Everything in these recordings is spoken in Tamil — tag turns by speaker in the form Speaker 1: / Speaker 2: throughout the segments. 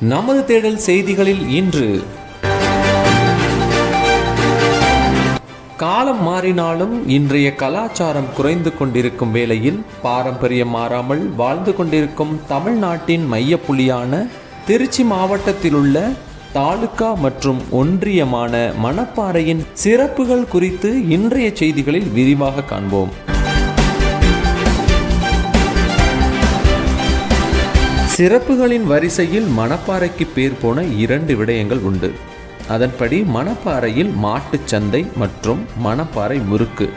Speaker 1: நமது தேடல் செய்திகளில் இன்று காலம் மாறினாலும் இன்றைய கலாச்சாரம் குறைந்து கொண்டிருக்கும் வேளையில் பாரம்பரியம் மாறாமல் வாழ்ந்து கொண்டிருக்கும் தமிழ்நாட்டின் மையப்புள்ளியான திருச்சி மாவட்டத்திலுள்ள தாலுகா மற்றும் ஒன்றியமான மணப்பாறையின் சிறப்புகள் குறித்து இன்றைய செய்திகளில் விரிவாக காண்போம். சிறப்புகளின் வரிசையில் மணப்பாறைக்கு பேர் போன இரண்டு விடயங்கள் உண்டு. அதன்படி மணப்பாறையில் மாட்டுச் சந்தை மற்றும் மணப்பாறை முறுக்கு.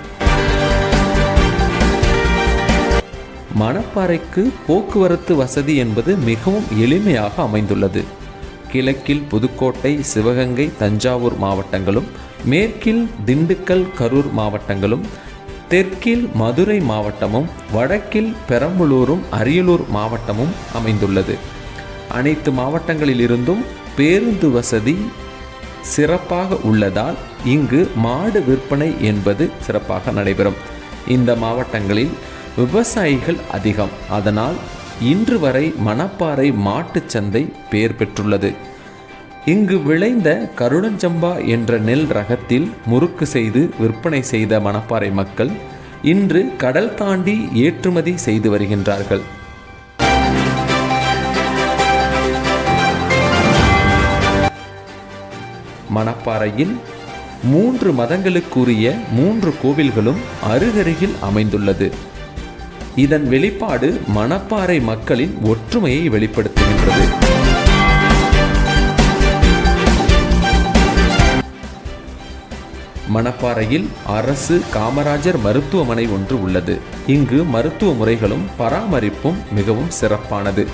Speaker 1: மணப்பாறைக்கு போக்குவரத்து வசதி என்பது மிகவும் எளிமையாக அமைந்துள்ளது. கிழக்கில் புதுக்கோட்டை சிவகங்கை தஞ்சாவூர் மாவட்டங்களும் மேற்கில் திண்டுக்கல் கரூர் மாவட்டங்களும் தெற்கில் மதுரை மாவட்டமும் வடக்கில் பெரம்பலூரும் அரியலூர் மாவட்டமும் அமைந்துள்ளது. அனைத்து மாவட்டங்களிலிருந்தும் பேருந்து வசதி சிறப்பாக உள்ளதால் இங்கு மாடு விற்பனை என்பது சிறப்பாக நடைபெறும். இந்த மாவட்டங்களில் விவசாயிகள் அதிகம். அதனால் இன்று வரை மணப்பாறை மாட்டுச் சந்தை பெயர் பெற்றுள்ளது. இங்கு விளைந்த கருணஞ்சம்பா என்ற நெல் ரகத்தில் முறுக்கு செய்து விற்பனை செய்த மணப்பாறை மக்கள் இன்று கடல் தாண்டி ஏற்றுமதி செய்து வருகின்றார்கள். மணப்பாறையில் மூன்று மதங்களுக்குரிய மூன்று கோவில்களும் அருகருகில் அமைந்துள்ளது. இதன் வெளிப்பாடு மணப்பாறை மக்களின் ஒற்றுமையை வெளிப்படுத்துகின்றது. மணப்பாறையில் அரசு காமராஜர் மருத்துவமனை ஒன்று உள்ளது. இங்கு மருத்துவ முறைகளும் பராமரிப்பும் மிகவும் சிறப்பானது.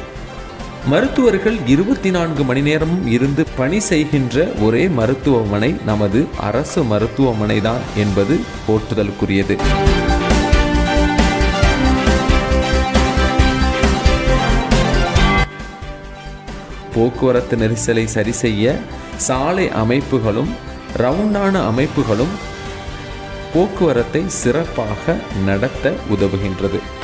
Speaker 1: மருத்துவர்கள் இருபத்தி நான்கு மணி நேரமும் இருந்து பணி செய்கின்ற ஒரே மருத்துவமனை நமது அரசு மருத்துவமனை தான் என்பது போற்றுதலுக்குரியது. போக்குவரத்து நெரிசலை சரி செய்ய சாலை அமைப்புகளும் ரவுண்டான அமைப்புகளும் போக்குவரத்தை சிறப்பாக நடத்த உதவுகின்றது.